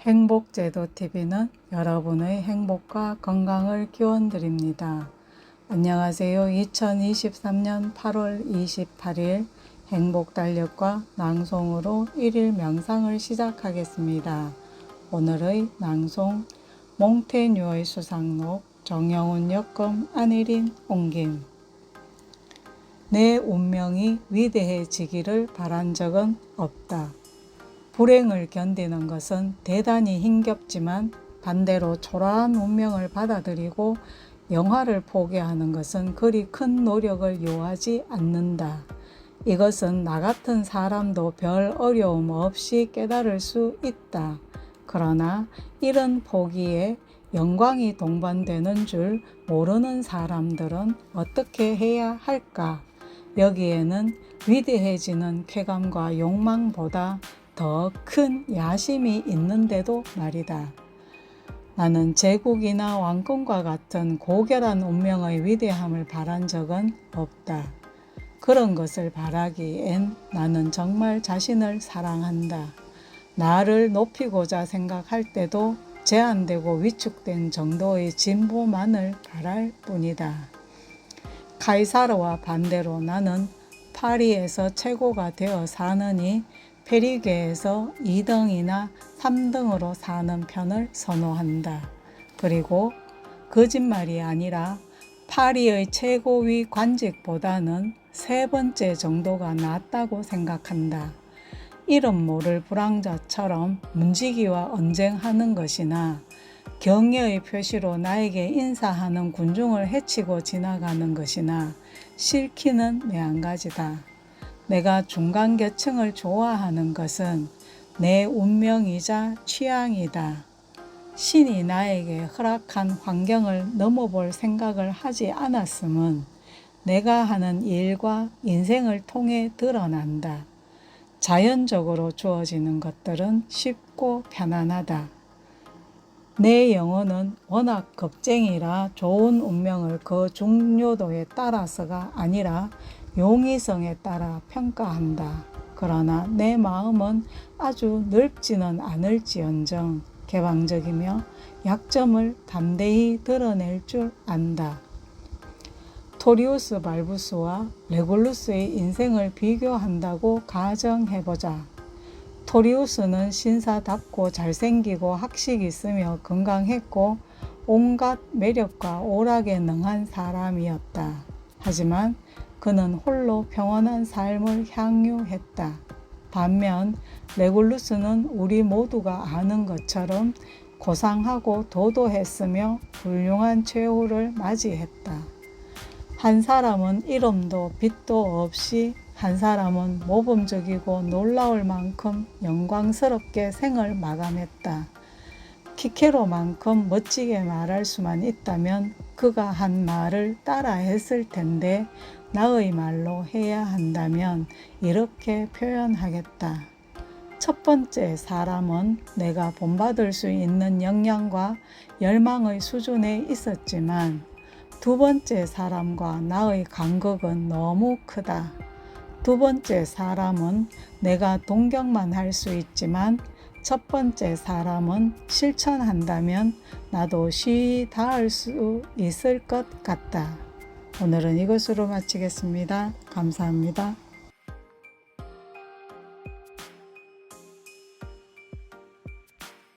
행복제도TV는 여러분의 행복과 건강을 기원드립니다. 안녕하세요. 2023년 8월 28일 행복달력과 낭송으로 1일 명상을 시작하겠습니다. 오늘의 낭송 몽테뉴의 수상록 정영훈 여검 안일인 옹김 내 운명이 위대해지기를 바란 적은 없다. 불행을 견디는 것은 대단히 힘겹지만 반대로 초라한 운명을 받아들이고 영화를 포기하는 것은 그리 큰 노력을 요하지 않는다. 이것은 나 같은 사람도 별 어려움 없이 깨달을 수 있다. 그러나 이런 포기에 영광이 동반되는 줄 모르는 사람들은 어떻게 해야 할까? 여기에는 위대해지는 쾌감과 욕망보다 더 큰 야심이 있는데도 말이다. 나는 제국이나 왕권과 같은 고결한 운명의 위대함을 바란 적은 없다. 그런 것을 바라기엔 나는 정말 자신을 사랑한다. 나를 높이고자 생각할 때도 제한되고 위축된 정도의 진보만을 바랄 뿐이다. 카이사르와 반대로 나는 파리에서 최고가 되어 사느니 페리게에서 2등이나 3등으로 사는 편을 선호한다. 그리고 거짓말이 아니라 파리의 최고위 관직보다는 세 번째 정도가 낫다고 생각한다. 이름 모를 불황자처럼 문지기와 언쟁하는 것이나 경의의 표시로 나에게 인사하는 군중을 해치고 지나가는 것이나 싫기는 내한 가지다. 내가 중간계층을 좋아하는 것은 내 운명이자 취향이다. 신이 나에게 허락한 환경을 넘어볼 생각을 하지 않았음은 내가 하는 일과 인생을 통해 드러난다. 자연적으로 주어지는 것들은 쉽고 편안하다. 내 영혼은 워낙 겁쟁이라 좋은 운명을 그 중요도에 따라서가 아니라 용이성에 따라 평가한다. 그러나 내 마음은 아주 넓지는 않을지언정 개방적이며 약점을 담대히 드러낼 줄 안다. 토리우스 발부스와 레골루스의 인생을 비교한다고 가정해보자. 토리우스는 신사답고 잘생기고 학식 있으며 건강했고 온갖 매력과 오락에 능한 사람이었다. 하지만 그는 홀로 평온한 삶을 향유했다. 반면 레굴루스는 우리 모두가 아는 것처럼 고상하고 도도했으며 훌륭한 최후를 맞이했다. 한 사람은 이름도 빛도 없이 한 사람은 모범적이고 놀라울 만큼 영광스럽게 생을 마감했다. 키케로만큼 멋지게 말할 수만 있다면 그가 한 말을 따라 했을 텐데 나의 말로 해야 한다면 이렇게 표현하겠다. 첫 번째 사람은 내가 본받을 수 있는 역량과 열망의 수준에 있었지만 두 번째 사람과 나의 간극은 너무 크다. 두 번째 사람은 내가 동경만 할 수 있지만 첫 번째 사람은 실천한다면 나도 쉬이 닿을 수 있을 것 같다. 오늘은 이것으로 마치겠습니다. 감사합니다.